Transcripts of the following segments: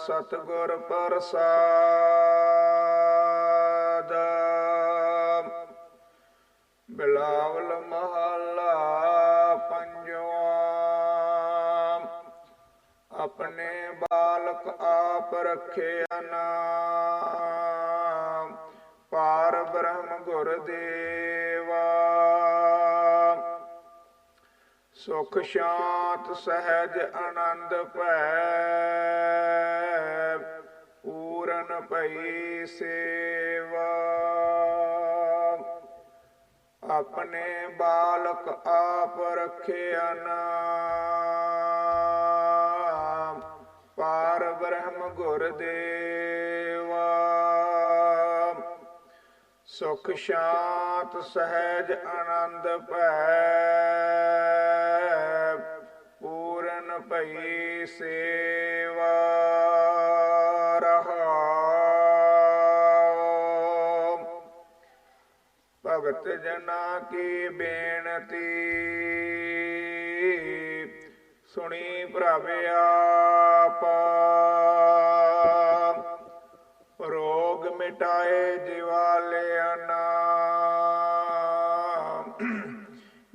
ਸਤਿਗੁਰ ਪ੍ਰਸਾਦ। ਬਿਲਾਵਲ ਮਹੱਲਾ ਪੰਜਵਾ। ਆਪਣੇ ਬਾਲਕ ਆਪ ਰੱਖਿਆ ਨਾਮ ਪਾਰ ਬ੍ਰਹਮ ਗੁਰਦੇਵਾ। ਸੁਖ ਸ਼ਾਂਤ ਸਹਿਜ ਆਨੰਦ ਭੈ, ਪੂਰਨ ਭਈ ਸੇਵਾ। ਆਪਣੇ ਬਾਲਕ ਆਪ ਰੱਖਿਆ ਨਾ ਪਾਰ ਬ੍ਰਹਮ ਗੁਰ ਦੇਵਾ ਸੁਖ ਸ਼ਾਂਤ ਸਹਿਜ ਆਨੰਦ ਭੈ। ਪੂਰਨ ਭਈ ਸੇਵਾ ਰਹਾਉ ਭਗਤ ਜਨਾ ਕੀ ਬੇਨਤੀ। ਸੁਣੀ ਪ੍ਰਭ ਆਪ। ਰੋਗ ਮਿਟਾਏ ਜਿਵਾਲਿਆ।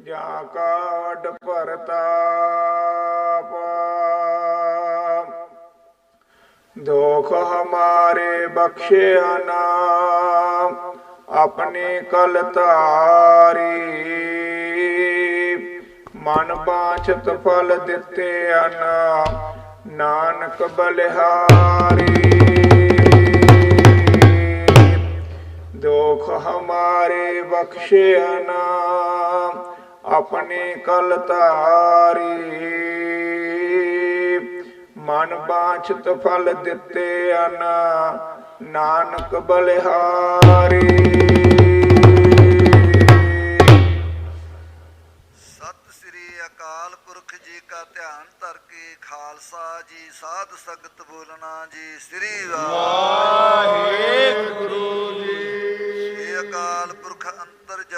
ਜਾਂ ਕਾਢ ਵਡ ਭਰਤਾਪ ਦੁਖ ਹਮਾਰੇ ਬਖਸ਼ਿਆ ਨਾਮ ਆਪਣੇ ਕਲ ਧਾਰੀ। ਮਨ ਬਾਛਤ ਫਲ ਦਿੱਤੇ ਅਨਾ, ਨਾਨਕ ਬਲਿਹਾਰੀ। ਦੁਖ ਹਮਾਰੇ ਬਖਸ਼ਿਆ ਨਾਮ ਆਪਣੇ ਕਲ ਧਾਰੀ। ਮਨ ਬਾਛਤ ਫਲ ਦਿੱਤੇ ਅਨਾ, ਨਾਨਕ ਬਲਿਹਾਰੀ। ਸਤਿ ਸ੍ਰੀ ਅਕਾਲ ਪੁਰਖ ਜੀ ਕਾ ਧਿਆਨ ਧਰ ਕੇ ਖਾਲਸਾ ਜੀ, ਸਾਧ ਸੰਗਤ ਬੋਲਣਾ ਜੀ, ਸ੍ਰੀ ਵਾਹਿਗੁਰੂ ਜੀ। ਅਕਾਲ ਪੁਰਖ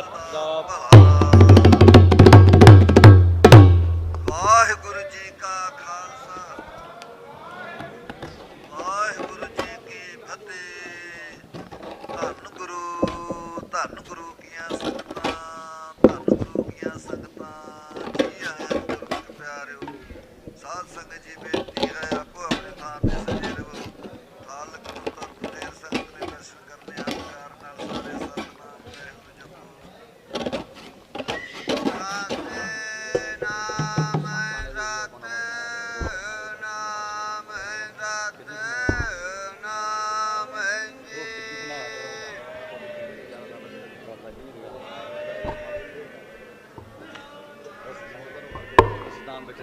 আত্মা ਨਾਮ ਵਿੱਚ